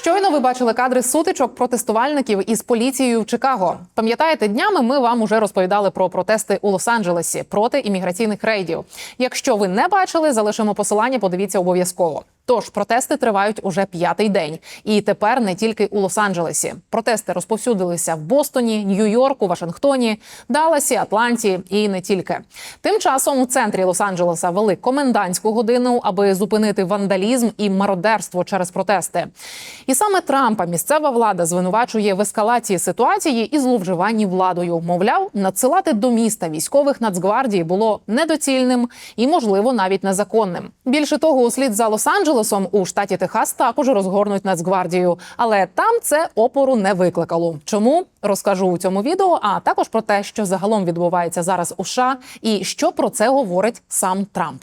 Щойно ви бачили кадри сутичок протестувальників із поліцією в Чикаго. Пам'ятаєте, днями ми вам уже розповідали про протести у Лос-Анджелесі проти імміграційних рейдів. Якщо ви не бачили, залишимо посилання. Подивіться обов'язково. Тож протести тривають уже п'ятий день, і тепер не тільки у Лос-Анджелесі. Протести розповсюдилися в Бостоні, Нью-Йорку, Вашингтоні, Далласі, Атланті і не тільки. Тим часом у центрі Лос-Анджелеса вели комендантську годину, аби зупинити вандалізм і мародерство через протести. І саме Трампа місцева влада звинувачує в ескалації ситуації і зловживанні владою. Мовляв, надсилати до міста військових Нацгвардії було недоцільним і, можливо, навіть незаконним. Більше того, услід за Лос-Анджелесом у штаті Техас також розгорнуть Нацгвардію, але там це опору не викликало. Чому розкажу у цьому відео? А також про те, що загалом відбувається зараз у США, і що про це говорить сам Трамп.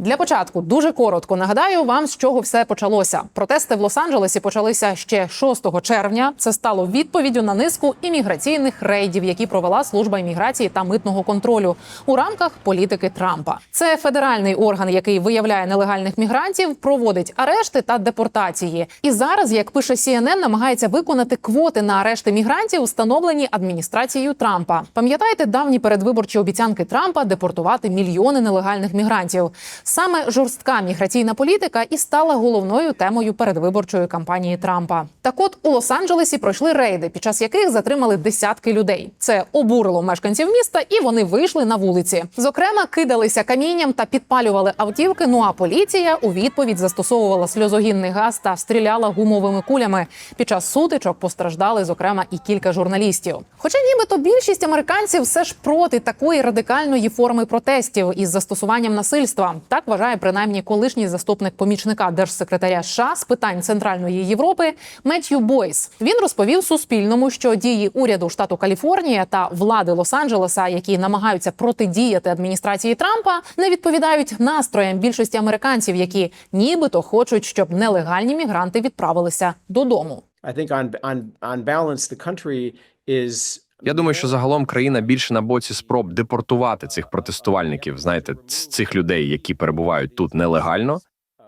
Для початку дуже коротко нагадаю вам, з чого все почалося. Протести в Лос-Анджелесі почалися ще 6 червня. Це стало відповіддю на низку імміграційних рейдів, які провела служба імміграції та митного контролю у рамках політики Трампа. Це федеральний орган, який виявляє нелегальних мігрантів, проводить арешти та депортації. І зараз, як пише CNN, намагається виконати квоти на арешти мігрантів, встановлені адміністрацією Трампа. Пам'ятаєте давні передвиборчі обіцянки Трампа депортувати мільйони нелегальних мігрантів. Саме жорстка міграційна політика і стала головною темою передвиборчої кампанії Трампа. Так от у Лос-Анджелесі пройшли рейди, під час яких затримали десятки людей. Це обурило мешканців міста, і вони вийшли на вулиці. Зокрема, кидалися камінням та підпалювали автівки. Ну а поліція у відповідь застосовувала сльозогінний газ та стріляла гумовими кулями. Під час сутичок постраждали, зокрема, і кілька журналістів. Хоча, нібито більшість американців все ж проти такої радикальної форми протестів із застосуванням насильства. Так вважає принаймні колишній заступник помічника держсекретаря США з питань Центральної Європи Меттью Бойс. Він розповів Суспільному, що дії уряду штату Каліфорнія та влади Лос-Анджелеса, які намагаються протидіяти адміністрації Трампа, не відповідають настроям більшості американців, які нібито хочуть, щоб нелегальні мігранти відправилися додому. I think on the country is Я думаю, що загалом країна більше на боці спроб депортувати цих протестувальників, знаєте, цих людей, які перебувають тут нелегально,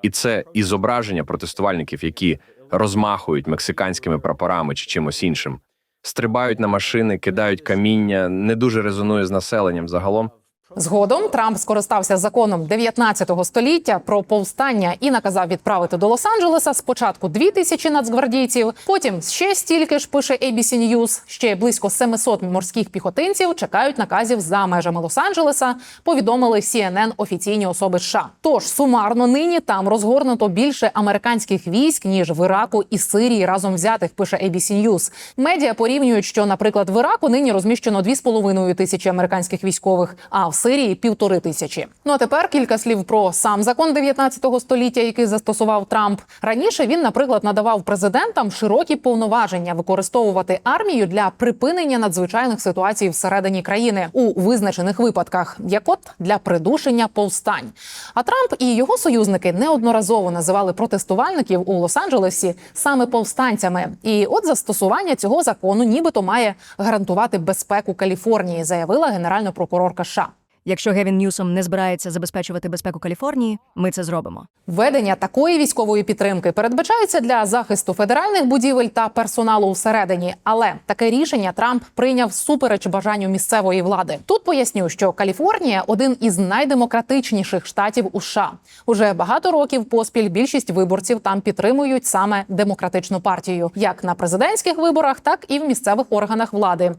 і це і зображення протестувальників, які розмахують мексиканськими прапорами чи чимось іншим, стрибають на машини, кидають каміння, не дуже резонує з населенням загалом. Згодом Трамп скористався законом 19 століття про повстання і наказав відправити до Лос-Анджелеса спочатку 2 тисячі нацгвардійців, потім ще стільки ж пише ABC News, ще близько 700 морських піхотинців чекають наказів за межами Лос-Анджелеса. Повідомили CNN офіційні особи США. Тож сумарно нині там розгорнуто більше американських військ ніж в Іраку і Сирії разом взятих. Пише ABC News. Медіа порівнюють, що, наприклад, в Іраку нині розміщено 2,5 тисячі американських військових, а в Сирії півтори тисячі. Ну а тепер кілька слів про сам закон 19 століття, який застосував Трамп. Раніше він, наприклад, надавав президентам широкі повноваження використовувати армію для припинення надзвичайних ситуацій всередині країни у визначених випадках, як от для придушення повстань. А Трамп і його союзники неодноразово називали протестувальників у Лос-Анджелесі саме повстанцями. І от застосування цього закону, нібито має гарантувати безпеку Каліфорнії, заявила генеральна прокурорка США. Якщо Гевін Ньюсом не збирається забезпечувати безпеку Каліфорнії, ми це зробимо. Введення такої військової підтримки передбачається для захисту федеральних будівель та персоналу всередині. Але таке рішення Трамп прийняв супереч бажанню місцевої влади. Тут поясню, що Каліфорнія один із найдемократичніших штатів у США. Уже багато років поспіль більшість виборців там підтримують саме демократичну партію, як на президентських виборах, так і в місцевих органах влади.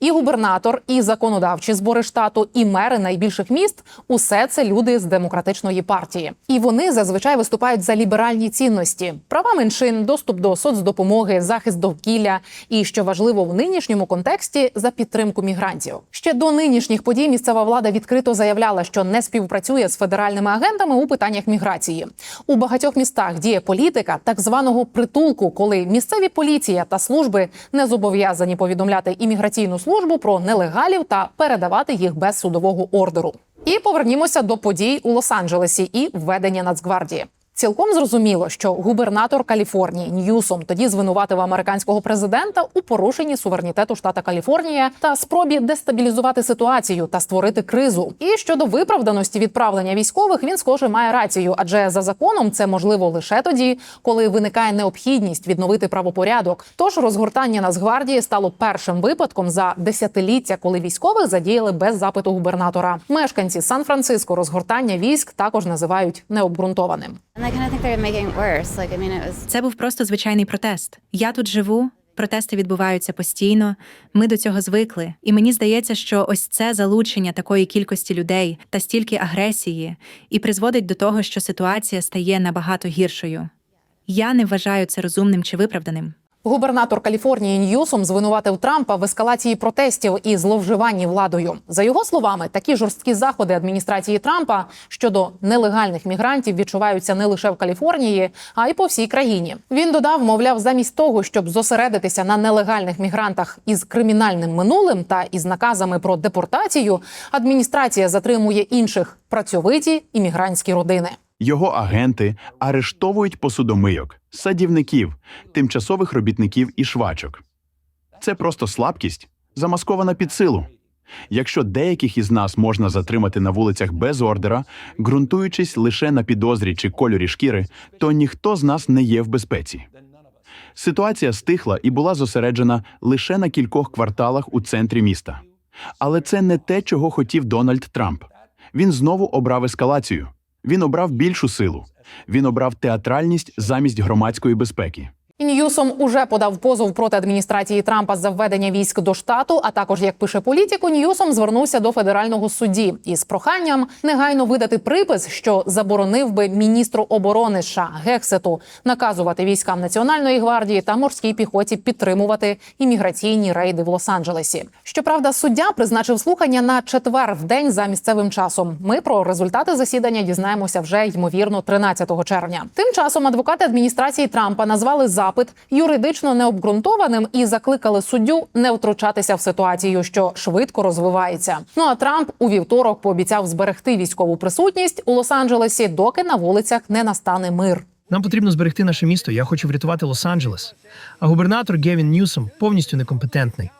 І губернатор, і законодавчі збори штату, і мери найбільших міст усе це люди з демократичної партії, і вони зазвичай виступають за ліберальні цінності: права меншин, доступ до соцдопомоги, захист довкілля і що важливо в нинішньому контексті за підтримку мігрантів. Ще до нинішніх подій місцева влада відкрито заявляла, що не співпрацює з федеральними агентами у питаннях міграції. У багатьох містах діє політика так званого притулку, коли місцеві поліція та служби не зобов'язані повідомляти імміграційну службу про нелегалів та передавати їх без судового ордеру. І повернімося до подій у Лос-Анджелесі і введення Нацгвардії. Цілком зрозуміло, що губернатор Каліфорнії Ньюсом тоді звинуватив американського президента у порушенні суверенітету штата Каліфорнія та спробі дестабілізувати ситуацію та створити кризу. І щодо виправданості відправлення військових, він схоже має рацію, адже за законом це можливо лише тоді, коли виникає необхідність відновити правопорядок. Тож розгортання Нацгвардії стало першим випадком за десятиліття, коли військових задіяли без запиту губернатора. Мешканці Сан-Франциско розгортання військ також називають необґрунтованим. Це був просто звичайний протест. Я тут живу, протести відбуваються постійно. Ми до цього звикли. І мені здається, що ось це залучення такої кількості людей та стільки агресії і призводить до того, що ситуація стає набагато гіршою. Я не вважаю це розумним чи виправданим. Губернатор Каліфорнії Ньюсом звинуватив Трампа в ескалації протестів і зловживанні владою. За його словами, такі жорсткі заходи адміністрації Трампа щодо нелегальних мігрантів відчуваються не лише в Каліфорнії, а й по всій країні. Він додав, мовляв, замість того, щоб зосередитися на нелегальних мігрантах із кримінальним минулим та із наказами про депортацію, адміністрація затримує інших працьовиті іммігрантські родини. Його агенти арештовують посудомийок, садівників, тимчасових робітників і швачок. Це просто слабкість, замаскована під силу. Якщо деяких із нас можна затримати на вулицях без ордера, ґрунтуючись лише на підозрі чи кольорі шкіри, то ніхто з нас не є в безпеці. Ситуація стихла і була зосереджена лише на кількох кварталах у центрі міста. Але це не те, чого хотів Дональд Трамп. Він знову обрав ескалацію. Він обрав більшу силу. Він обрав театральність замість громадської безпеки. І Ньюсом уже подав позов проти адміністрації Трампа за введення військ до штату. А також, як пише політику, Ньюсом звернувся до федерального судді із проханням негайно видати припис, що заборонив би міністру оборони США Гексету наказувати військам національної гвардії та морській піхоті підтримувати імміграційні рейди в Лос-Анджелесі. Щоправда, суддя призначив слухання на четвер в день за місцевим часом. Ми про результати засідання дізнаємося вже ймовірно 13 червня. Тим часом адвокати адміністрації Трампа назвали запит юридично необґрунтованим і закликали суддю не втручатися в ситуацію, що швидко розвивається. Ну а Трамп у вівторок пообіцяв зберегти військову присутність у Лос-Анджелесі, доки на вулицях не настане мир. Нам потрібно зберегти наше місто. Я хочу врятувати Лос-Анджелес. А губернатор Гевін Ньюсом повністю некомпетентний.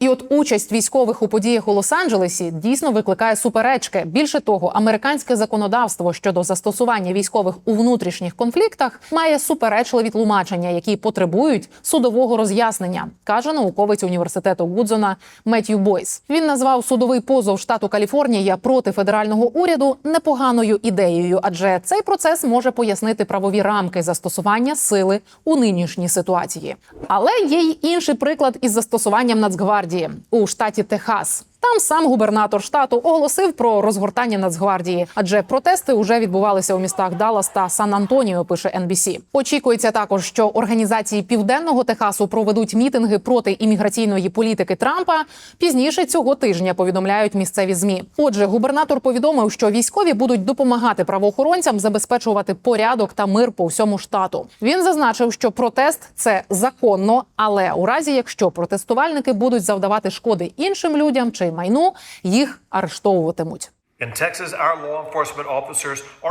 І от участь військових у подіях у Лос-Анджелесі дійсно викликає суперечки. Більше того, американське законодавство щодо застосування військових у внутрішніх конфліктах має суперечливі тлумачення, які потребують судового роз'яснення, каже науковець університету Гудзона Меттью Бойс. Він назвав судовий позов штату Каліфорнія проти федерального уряду непоганою ідеєю, адже цей процес може пояснити правові рамки застосування сили у нинішній ситуації. Але є й інший приклад із застосуванням Нацгвардії у штаті Техас. Там сам губернатор штату оголосив про розгортання Нацгвардії, адже протести вже відбувалися у містах Даллас та Сан-Антоніо. Пише NBC. Очікується також, що організації південного Техасу проведуть мітинги проти імміграційної політики Трампа. Пізніше цього тижня повідомляють місцеві змі. Отже, губернатор повідомив, що військові будуть допомагати правоохоронцям забезпечувати порядок та мир по всьому штату. Він зазначив, що протест це законно, але у разі якщо протестувальники будуть завдавати шкоди іншим людям чи майну, їх арештовуватимуть.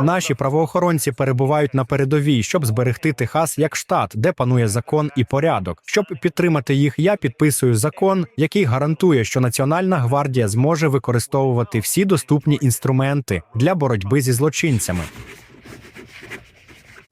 Наші правоохоронці перебувають на передовій, щоб зберегти Техас як штат, де панує закон і порядок. Щоб підтримати їх, я підписую закон, який гарантує, що Національна гвардія зможе використовувати всі доступні інструменти для боротьби зі злочинцями.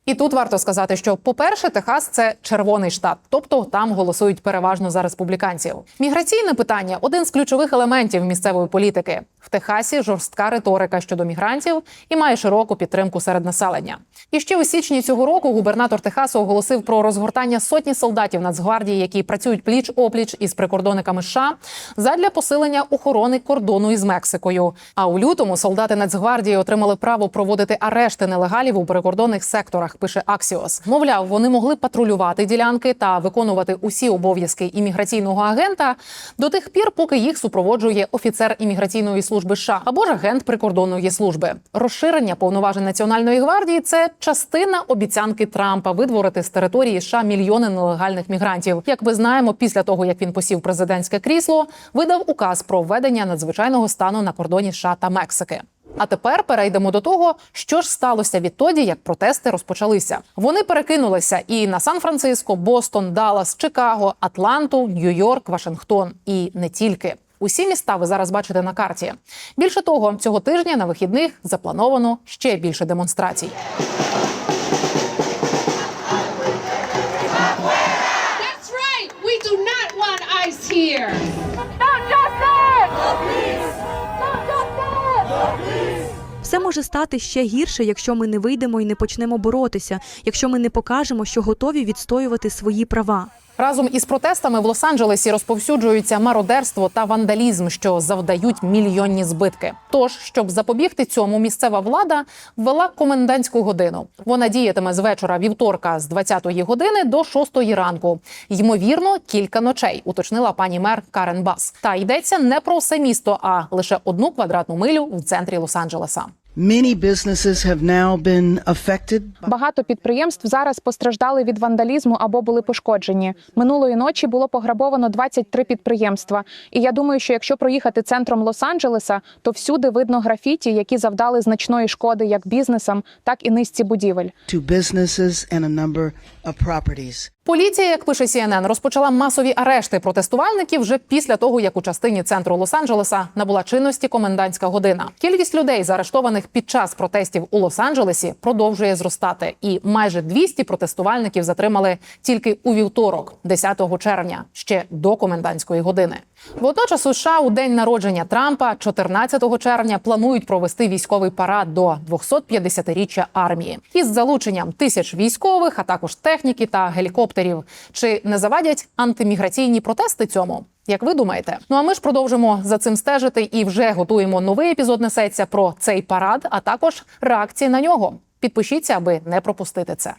І тут варто сказати, що, по-перше, Техас це червоний штат, тобто там голосують переважно за республіканців. Міграційне питання один з ключових елементів місцевої політики. В Техасі жорстка риторика щодо мігрантів і має широку підтримку серед населення. І ще у січні цього року губернатор Техасу оголосив про розгортання сотні солдатів Нацгвардії, які працюють пліч опліч із прикордонниками США задля посилення охорони кордону із Мексикою. А у лютому солдати Нацгвардії отримали право проводити арешти нелегалів у прикордонних секторах. Пише Аксіос. Мовляв, вони могли патрулювати ділянки та виконувати усі обов'язки імміграційного агента до тих пір, поки їх супроводжує офіцер імміграційної служби США або ж агент прикордонної служби. Розширення повноважень національної гвардії це частина обіцянки Трампа видворити з території США мільйони нелегальних мігрантів. Як ми знаємо, після того як він посів президентське крісло, видав указ про введення надзвичайного стану на кордоні США та Мексики. А тепер перейдемо до того, що ж сталося відтоді, як протести розпочалися. Вони перекинулися і на Сан-Франциско, Бостон, Даллас, Чикаго, Атланту, Нью-Йорк, Вашингтон і не тільки. Усі міста ви зараз бачите на карті. Більше того, цього тижня на вихідних заплановано ще більше демонстрацій. That's right. We do not want ICE here. Може стати ще гірше, якщо ми не вийдемо і не почнемо боротися, якщо ми не покажемо, що готові відстоювати свої права. Разом із протестами в Лос-Анджелесі розповсюджується мародерство та вандалізм, що завдають мільйонні збитки. Тож, щоб запобігти цьому, місцева влада ввела комендантську годину. Вона діятиме з вечора вівторка з 20-ї години до 6-ї ранку. Ймовірно, кілька ночей, уточнила пані мер Карен Бас. Та йдеться не про все місто, а лише одну квадратну милю в центрі Лос-Анджелеса. Багато підприємств зараз постраждали від вандалізму або були пошкоджені. Минулої ночі було пограбовано 23 підприємства. І я думаю, що якщо проїхати центром Лос-Анджелеса, то всюди видно графіті, які завдали значної шкоди як бізнесам, так і низці будівель. Поліція, як пише CNN, розпочала масові арешти протестувальників вже після того, як у частині центру Лос-Анджелеса набула чинності комендантська година. Кількість людей, заарештованих під час протестів у Лос-Анджелесі, продовжує зростати, і майже 200 протестувальників затримали тільки у вівторок, 10 червня, ще до комендантської години. Водночас США у день народження Трампа, 14 червня, планують провести військовий парад до 250-річчя армії із залученням тисяч військових, а також техніки та гелікоптерів. Чи не завадять антиміграційні протести цьому? Як ви думаєте? Ну а ми ж продовжимо за цим стежити і вже готуємо новий епізод несеться про цей парад, а також реакції на нього. Підпишіться, аби не пропустити це.